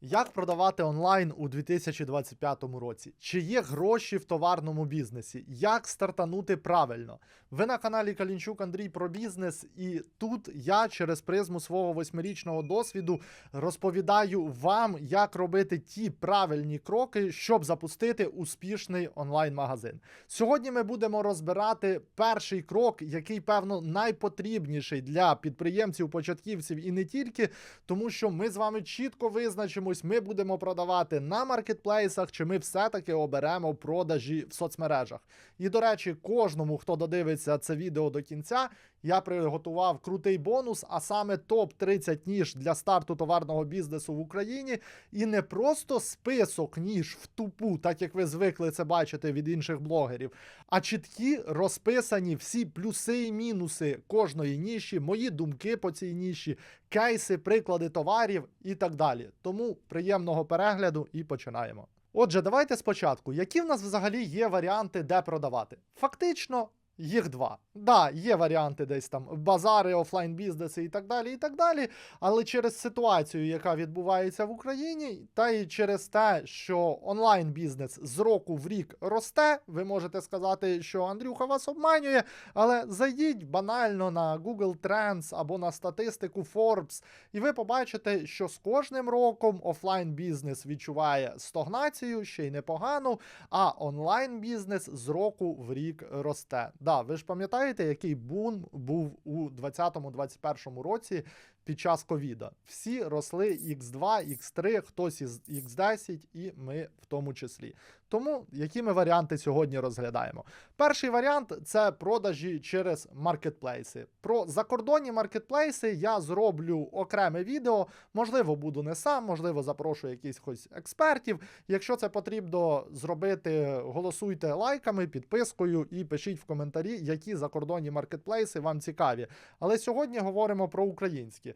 Як продавати онлайн у 2025 році? Чи є гроші в товарному бізнесі? Як стартанути правильно? Ви на каналі Калінчук Андрій про бізнес, і тут я через призму свого восьмирічного досвіду розповідаю вам, як робити ті правильні кроки, щоб запустити успішний онлайн-магазин. Сьогодні ми будемо розбирати перший крок, який, певно, найпотрібніший для підприємців, початківців і не тільки, тому що ми з вами чітко визначимось, ми будемо продавати на маркетплейсах, чи ми все-таки оберемо продажі в соцмережах. І до речі, кожному, хто додивиться це відео до кінця, я приготував крутий бонус, а саме топ 30 ніж для старту товарного бізнесу в Україні. І не просто список ніж в тупу, так як ви звикли це бачити від інших блогерів, а чіткі розписані всі плюси і мінуси кожної ніші, мої думки по цій ніші, кейси, приклади товарів і так далі. Тому приємного перегляду і починаємо. Отже, давайте спочатку, які в нас взагалі є варіанти, де продавати? Фактично, їх два. Да, є варіанти десь там базари, офлайн бізнеси і так далі, і так далі. Але через ситуацію, яка відбувається в Україні, та й через те, що онлайн бізнес з року в рік росте, ви можете сказати, що Андрюха вас обманює, але зайдіть банально на Google Trends або на статистику Forbes, і ви побачите, що з кожним роком офлайн бізнес відчуває стогнацію, ще й непогану, а онлайн бізнес з року в рік росте. Да, ви ж пам'ятаєте, який бум був у 2020-2021 році під час ковіда? Всі росли X2, X3, хтось із X10, і ми в тому числі. Тому які ми варіанти сьогодні розглядаємо? Перший варіант це продажі через маркетплейси. Про закордонні маркетплейси я зроблю окреме відео. Можливо, буду не сам, можливо, запрошую якихось експертів. Якщо це потрібно зробити, голосуйте лайками, підпискою і пишіть в коментарі, які закордонні маркетплейси вам цікаві. Але сьогодні говоримо про українські.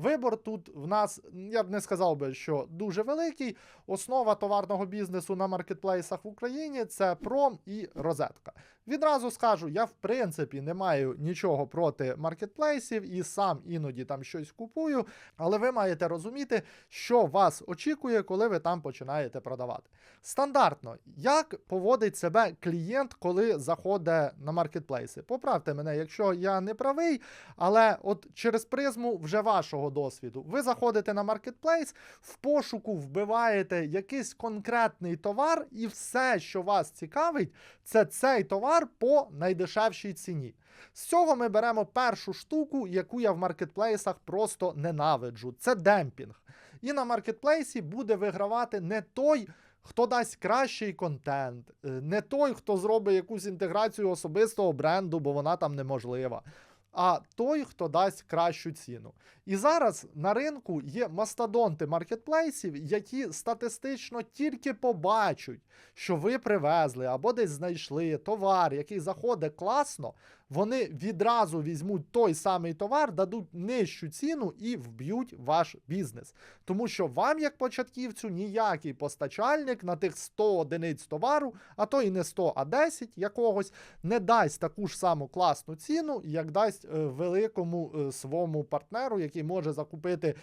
Вибор тут в нас, я б не сказав би, що дуже великий. Основа товарного бізнесу на маркетплейсах в Україні це пром і розетка. Відразу скажу, я в принципі не маю нічого проти маркетплейсів і сам іноді там щось купую, але ви маєте розуміти, що вас очікує, коли ви там починаєте продавати. Стандартно, як поводить себе клієнт, коли заходить на маркетплейси? Поправте мене, якщо я не правий, але от через призму вже вашого досвіду. Ви заходите на маркетплейс, в пошуку вбиваєте якийсь конкретний товар, і все, що вас цікавить, це цей товар по найдешевшій ціні. З цього ми беремо першу штуку, яку я в маркетплейсах просто ненавиджу. Це демпінг. І на маркетплейсі буде вигравати не той. Хто дасть кращий контент, е, не той, хто зробить якусь інтеграцію особистого бренду, бо вона там неможлива, а той, хто дасть кращу ціну. І зараз на ринку є мастодонти маркетплейсів, які статистично тільки побачать, що ви привезли або десь знайшли товар, який заходить класно, вони відразу візьмуть той самий товар, дадуть нижчу ціну і вб'ють ваш бізнес. Тому що вам, як початківцю, ніякий постачальник на тих 100 одиниць товару, а то і не 100, а 10 якогось, не дасть таку ж саму класну ціну, як дасть е, великому е, своєму партнеру, який може закупити.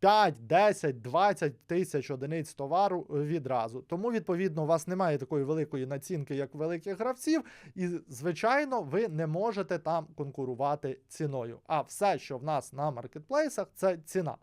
5, 10, 20 тисяч одиниць товару відразу. Тому, відповідно, у вас немає такої великої націнки, як великих гравців, і, звичайно, ви не можете там конкурувати ціною. А все, що в нас на маркетплейсах, це ціна.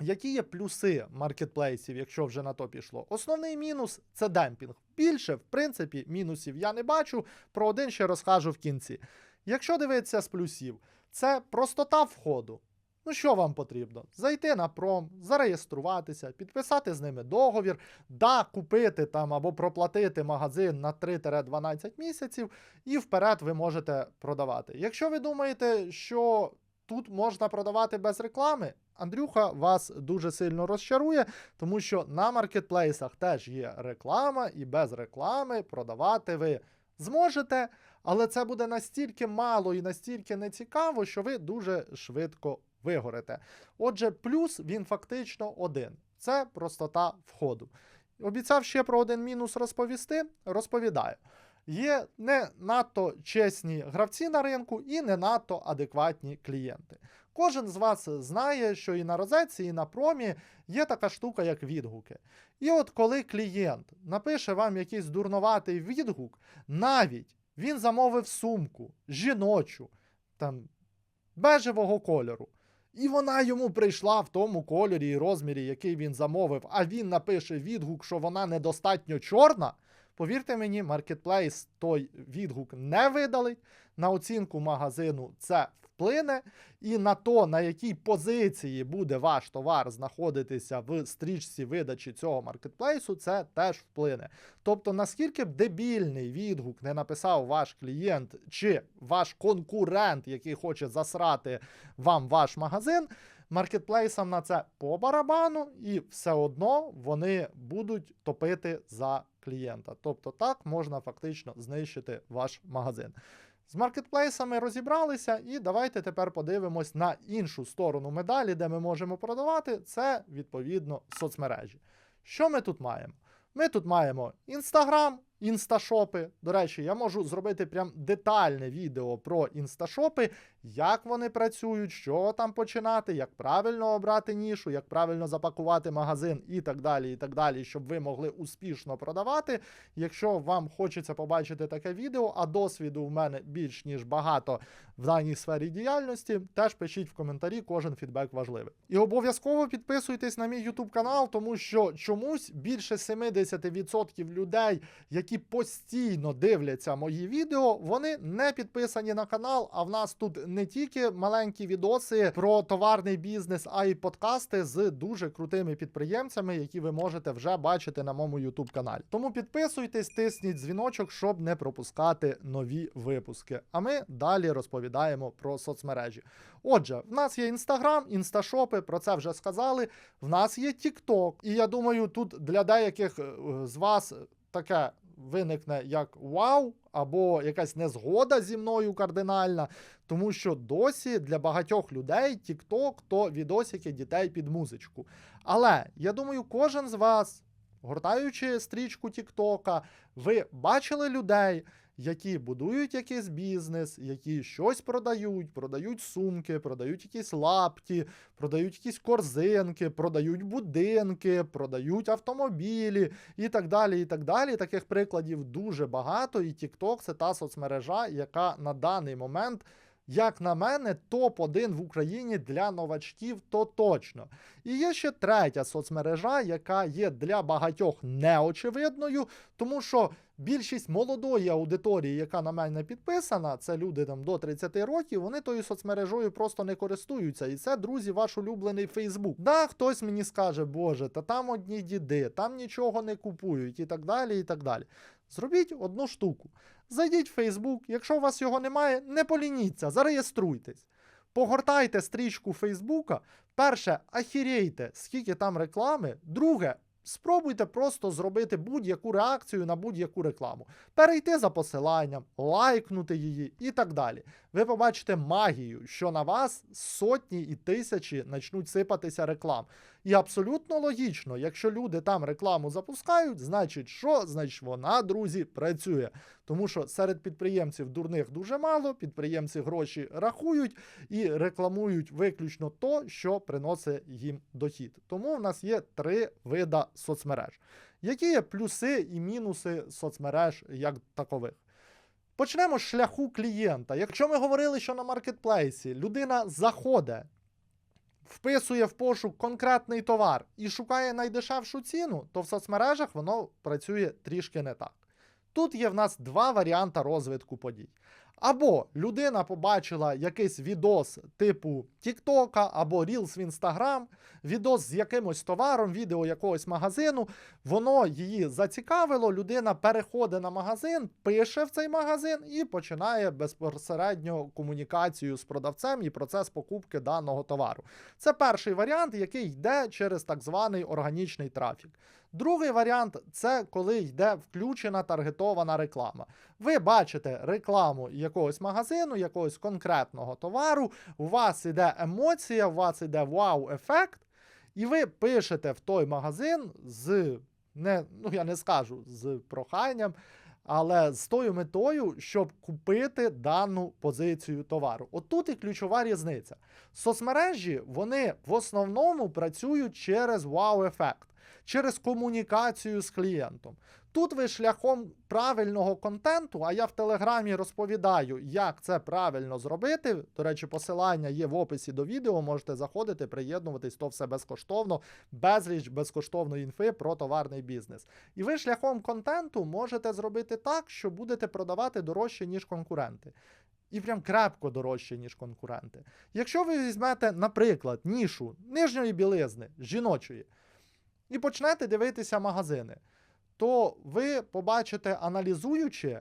Які є плюси маркетплейсів, якщо вже на то пішло? Основний мінус це демпінг. Більше, в принципі, мінусів я не бачу. Про один ще розкажу в кінці. Якщо дивитися з плюсів, це простота входу. Ну, що вам потрібно? Зайти на пром, зареєструватися, підписати з ними договір, да, купити там або проплатити магазин на 3-12 місяців, і вперед ви можете продавати. Якщо ви думаєте, що тут можна продавати без реклами, Андрюха вас дуже сильно розчарує, тому що на маркетплейсах теж є реклама, і без реклами продавати ви зможете, але це буде настільки мало і настільки нецікаво, що ви дуже швидко вигорите. Отже, плюс він фактично один: це простота входу. Обіцяв ще про один мінус розповісти. Розповідаю. є не надто чесні гравці на ринку і не надто адекватні клієнти. Кожен з вас знає, що і на розетці, і на промі є така штука, як відгуки. І от коли клієнт напише вам якийсь дурноватий відгук, навіть він замовив сумку жіночу, там бежевого кольору. І вона йому прийшла в тому кольорі і розмірі, який він замовив, а він напише відгук, що вона недостатньо чорна. Повірте мені, маркетплейс той відгук не видалить. На оцінку магазину це вплине, і на то, на якій позиції буде ваш товар знаходитися в стрічці видачі цього маркетплейсу, це теж вплине. Тобто, наскільки б дебільний відгук не написав ваш клієнт чи ваш конкурент, який хоче засрати вам ваш магазин, маркетплейсам на це по барабану, і все одно вони будуть топити за клієнта. Тобто, так можна фактично знищити ваш магазин. З маркетплейсами розібралися, і давайте тепер подивимось на іншу сторону медалі, де ми можемо продавати. Це відповідно соцмережі. Що ми тут маємо? Ми тут маємо Інстаграм, інсташопи. До речі, я можу зробити прям детальне відео про інсташопи, як вони працюють, що там починати, як правильно обрати нішу, як правильно запакувати магазин і так далі, і так далі, щоб ви могли успішно продавати. Якщо вам хочеться побачити таке відео, а досвіду в мене більш ніж багато в даній сфері діяльності, теж пишіть в коментарі, кожен фідбек важливий. І обов'язково підписуйтесь на мій YouTube канал, тому що чомусь більше 70% людей, які постійно дивляться мої відео, вони не підписані на канал. А в нас тут не тільки маленькі відоси про товарний бізнес, а й подкасти з дуже крутими підприємцями, які ви можете вже бачити на моєму YouTube каналі. Тому підписуйтесь, тисніть дзвіночок, щоб не пропускати нові випуски. А ми далі розповідаємо про соцмережі. Отже, в нас є інстаграм, інсташопи, про це вже сказали. В нас є TikTok. І я думаю, тут для деяких е, з вас таке виникне як вау, або якась незгода зі мною кардинальна, тому що досі для багатьох людей TikTok то відосики дітей під музичку. Але я думаю, кожен з вас, гортаючи стрічку TikTok, ви бачили людей. Які будують якийсь бізнес, які щось продають, продають сумки, продають якісь лапті, продають якісь корзинки, продають будинки, продають автомобілі і так далі. і так далі. Таких прикладів дуже багато. І TikTok – це та соцмережа, яка на даний момент. Як на мене, топ-1 в Україні для новачків, то точно. І є ще третя соцмережа, яка є для багатьох неочевидною, тому що більшість молодої аудиторії, яка на мене підписана, це люди там до 30 років, вони тою соцмережою просто не користуються. І це, друзі, ваш улюблений Фейсбук. Да, хтось мені скаже, Боже, та там одні діди, там нічого не купують і так далі. і так далі. Зробіть одну штуку. Зайдіть в Facebook, якщо у вас його немає, не полініться, зареєструйтесь. Погортайте стрічку Фейсбука. Перше, ахірейте, скільки там реклами. Друге, спробуйте просто зробити будь-яку реакцію на будь-яку рекламу. Перейти за посиланням, лайкнути її і так далі. Ви побачите магію, що на вас сотні і тисячі почнуть сипатися реклам. І абсолютно логічно, якщо люди там рекламу запускають, значить що? Значить, вона, друзі, працює. Тому що серед підприємців дурних дуже мало, підприємці гроші рахують і рекламують виключно то, що приносить їм дохід. Тому в нас є три вида соцмереж. Які є плюси і мінуси соцмереж як такових? Почнемо з шляху клієнта. Якщо ми говорили, що на маркетплейсі людина заходить, вписує в пошук конкретний товар і шукає найдешевшу ціну, то в соцмережах воно працює трішки не так. Тут є в нас два варіанти розвитку подій. Або людина побачила якийсь відос типу TikTok або Reels в Instagram, відос з якимось товаром, відео якогось магазину, воно її зацікавило, людина переходить на магазин, пише в цей магазин і починає безпосередньо комунікацію з продавцем і процес покупки даного товару. Це перший варіант, який йде через так званий органічний трафік. Другий варіант це коли йде включена таргетована реклама. Ви бачите рекламу якогось магазину, якогось конкретного товару, у вас іде емоція, у вас іде вау-ефект, і ви пишете в той магазин з не, ну я не скажу з проханням. але з тою метою, щоб купити дану позицію товару. Отут і ключова різниця. Соцмережі вони в основному працюють через вау-ефект, через комунікацію з клієнтом. Тут ви шляхом правильного контенту, а я в Телеграмі розповідаю, як це правильно зробити. До речі, посилання є в описі до відео, можете заходити, приєднуватись, то все безкоштовно, безліч безкоштовної інфи про товарний бізнес. І ви шляхом контенту можете зробити так, що будете продавати дорожче, ніж конкуренти. І прям крепко дорожче, ніж конкуренти. Якщо ви візьмете, наприклад, нішу нижньої білизни, жіночої, і почнете дивитися магазини, то ви побачите, аналізуючи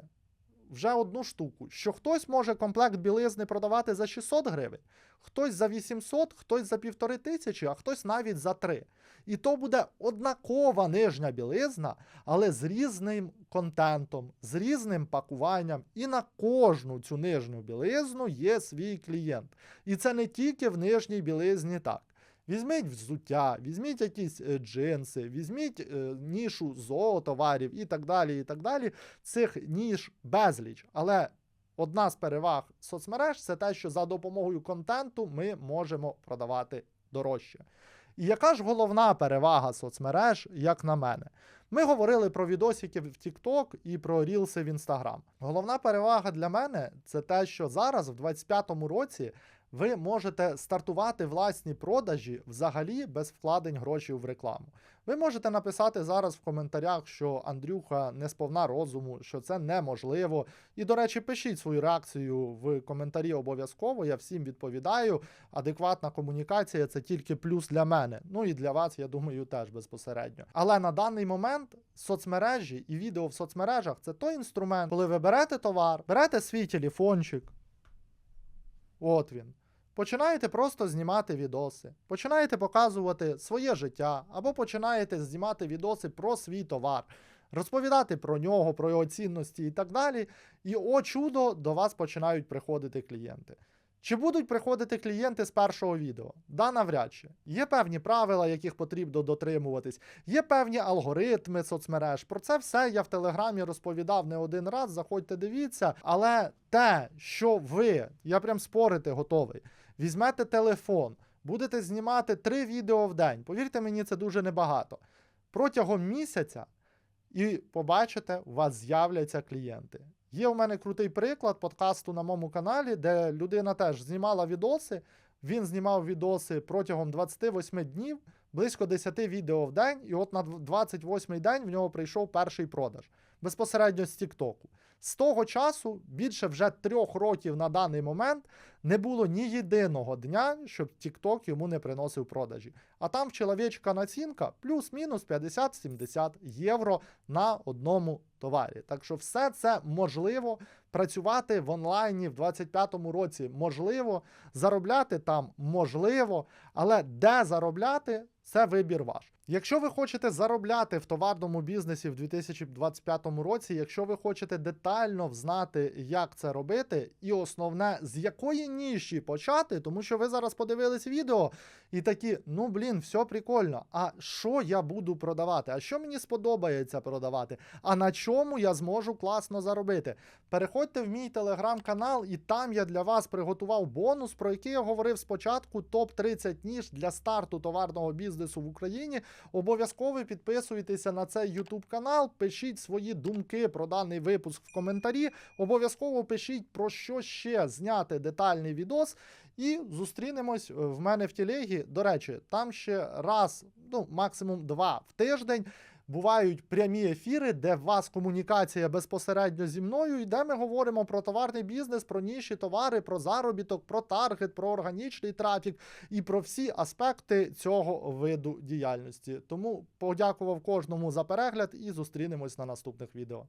вже одну штуку, що хтось може комплект білизни продавати за 600 гривень, хтось за 800, хтось за півтори тисячі, а хтось навіть за 3. І то буде однакова нижня білизна, але з різним контентом, з різним пакуванням. І на кожну цю нижню білизну є свій клієнт. І це не тільки в нижній білизні так. Візьміть взуття, візьміть якісь е, джинси, візьміть е, нішу зоотоварів і так далі. і так далі. Цих ніж безліч. Але одна з переваг соцмереж це те, що за допомогою контенту ми можемо продавати дорожче. І яка ж головна перевага соцмереж, як на мене? Ми говорили про відосики в TikTok і про рілси в Instagram. Головна перевага для мене це те, що зараз, в 2025 році, ви можете стартувати власні продажі взагалі без вкладень грошей в рекламу. Ви можете написати зараз в коментарях, що Андрюха не сповна розуму, що це неможливо. І, до речі, пишіть свою реакцію в коментарі обов'язково. Я всім відповідаю. Адекватна комунікація це тільки плюс для мене. Ну і для вас, я думаю, теж безпосередньо. Але на даний момент соцмережі і відео в соцмережах це той інструмент, коли ви берете товар, берете свій телефончик. От він. Починаєте просто знімати відоси, починаєте показувати своє життя, або починаєте знімати відоси про свій товар, розповідати про нього, про його цінності і так далі. І о чудо, до вас починають приходити клієнти. Чи будуть приходити клієнти з першого відео? Да, навряд чи. Є певні правила, яких потрібно дотримуватись, є певні алгоритми соцмереж. Про це все я в Телеграмі розповідав не один раз. Заходьте, дивіться. Але те, що ви, я прям спорити готовий, візьмете телефон, будете знімати три відео в день. Повірте мені, це дуже небагато. Протягом місяця і побачите, у вас з'являться клієнти. Є у мене крутий приклад подкасту на моєму каналі, де людина теж знімала відоси. Він знімав відоси протягом 28 днів, близько 10 відео в день, і от на 28-й день в нього прийшов перший продаж безпосередньо з Тіктоку. З того часу більше вже трьох років на даний момент не було ні єдиного дня, щоб TikTok йому не приносив продажі. А там в чоловічка націнка плюс-мінус 50-70 євро на одному товарі. Так що все це можливо працювати в онлайні в 2025 році можливо, заробляти там можливо, але де заробляти це вибір ваш. Якщо ви хочете заробляти в товарному бізнесі в 2025 році, якщо ви хочете детально взнати, як це робити, і основне, з якої ніші почати, тому що ви зараз подивились відео і такі, ну блін, все прикольно. А що я буду продавати? А що мені сподобається продавати? А на чому я зможу класно заробити? Переходьте в мій телеграм-канал, і там я для вас приготував бонус, про який я говорив спочатку: топ 30 ніж для старту товарного бізнесу в Україні. Обов'язково підписуйтеся на цей YouTube канал, пишіть свої думки про даний випуск в коментарі. Обов'язково пишіть про що ще зняти детальний відос. І зустрінемось в мене в телегі. До речі, там ще раз, ну максимум два в тиждень. Бувають прямі ефіри, де в вас комунікація безпосередньо зі мною, і де ми говоримо про товарний бізнес, про ніші товари, про заробіток, про таргет, про органічний трафік і про всі аспекти цього виду діяльності. Тому подякував кожному за перегляд і зустрінемось на наступних відео.